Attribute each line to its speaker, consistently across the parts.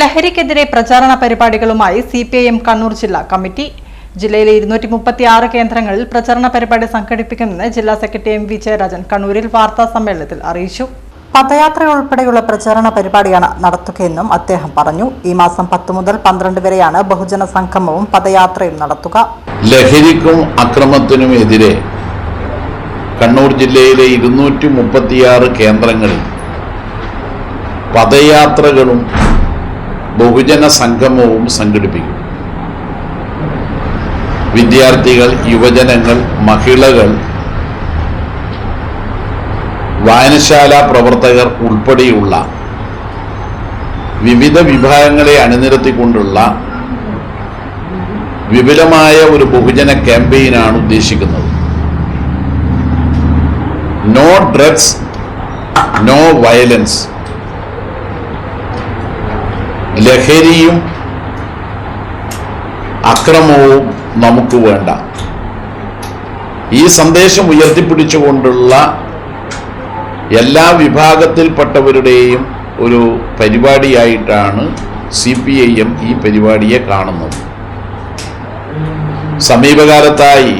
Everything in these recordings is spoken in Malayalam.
Speaker 1: ലഹരിക്കെതിരെ പ്രചാരണ പരിപാടികളുമായി C P I M Kannur ജില്ലാ കമ്മിറ്റി. ജില്ലയിലെ ഇരുന്നൂറ്റി മുപ്പത്തി ആറ് കേന്ദ്രങ്ങളിൽ പ്രചരണ പരിപാടി സംഘടിപ്പിക്കുമെന്ന് ജില്ലാ സെക്രട്ടറി എം വി ജയരാജൻ കണ്ണൂരിൽ വാർത്താ സമ്മേളനത്തിൽ അറിയിച്ചു. പദയാത്ര ഉൾപ്പെടെയുള്ള പ്രചാരണ പരിപാടിയാണ് നടത്തുകയെന്നും അദ്ദേഹം പറഞ്ഞു. ഈ മാസം പത്ത് മുതൽ പന്ത്രണ്ട് വരെയാണ് ബഹുജന സംഗമവും പദയാത്രയും നടത്തുക.
Speaker 2: ലഹരിക്കും അക്രമത്തിനും എതിരെ കണ്ണൂർ ജില്ലയിലെ ഇരുന്നൂറ്റി മുപ്പത്തിയാറ് കേന്ദ്രങ്ങളിൽ പദയാത്രകളും ബഹുജന സംഗമവും സംഘടിപ്പിക്കും. വിദ്യാർത്ഥികൾ യുവജനങ്ങൾ മഹിളകൾ വായനശാല പ്രവർത്തകർ ഉൾപ്പെടെയുള്ള വിവിധ വിഭാഗങ്ങളെ അണിനിരത്തിക്കൊണ്ടുള്ള വിപുലമായ ഒരു ബഹുജന ക്യാമ്പയിനാണ് ഉദ്ദേശിക്കുന്നത്. നോ ഡ്രഗ്സ് നോ വയലൻസ് ലഹരിയും അക്രമവും നമുക്ക് വേണ്ട. ഈ സന്ദേശം ഉയർത്തിപ്പിടിച്ചുകൊണ്ടുള്ള എല്ലാ വിഭാഗത്തിൽപ്പെട്ടവരുടെയും ഒരു പരിപാടിയായിട്ടാണ് സി പി ഐ എം ഈ പരിപാടിയെ കാണുന്നത്. സമീപകാലത്തായി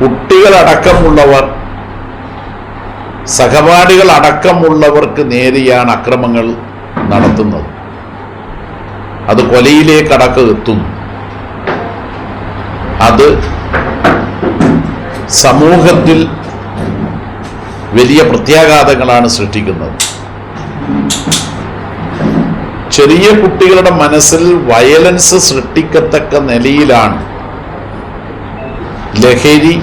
Speaker 2: കുട്ടികളടക്കമുള്ളവർ സഹപാഠികൾ അടക്കമുള്ളവർക്ക് നേരെയാണ് അക്രമങ്ങൾ നടത്തുന്നത്. അത് കൊലയിലേക്കടക്ക് എത്തുന്നു അത് സമൂഹത്തിൽ വലിയ പ്രത്യാഘാതങ്ങളാണ് സൃഷ്ടിക്കുന്നത്. ചെറിയ കുട്ടികളുടെ മനസ്സിൽ വയലൻസ് സൃഷ്ടിക്കത്തക്ക നിലയിലാണ് ലഹരി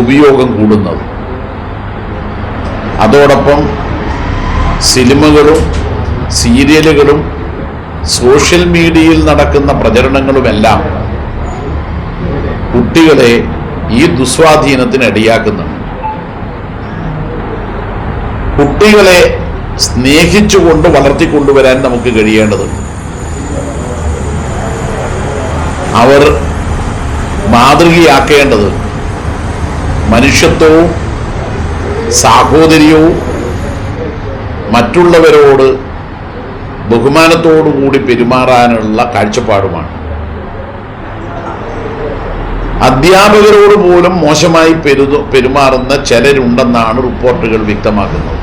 Speaker 2: ഉപയോഗം കൂടുന്നത്. അതോടൊപ്പം സിനിമകളും സീരിയലുകളും സോഷ്യൽ മീഡിയയിൽ നടക്കുന്ന പ്രചരണങ്ങളുമെല്ലാം കുട്ടികളെ ഈ ദുസ്വാധീനത്തിന് അടിയാക്കുന്നുണ്ട്. കുട്ടികളെ സ്നേഹിച്ചുകൊണ്ട് വളർത്തിക്കൊണ്ടുവരാൻ നമുക്ക് കഴിയേണ്ടതുണ്ട്. അവർ മാതൃകയാക്കേണ്ടത് മനുഷ്യത്വവും സാഹോദര്യവും മറ്റുള്ളവരോട് ബഹുമാനത്തോടുകൂടി പെരുമാറാനുള്ള കാഴ്ചപ്പാടുമാണ്. അധ്യാപകരോട് പോലും മോശമായി പെരുമാറുന്ന ചിലരുണ്ടെന്നാണ് റിപ്പോർട്ടുകൾ വ്യക്തമാക്കുന്നത്.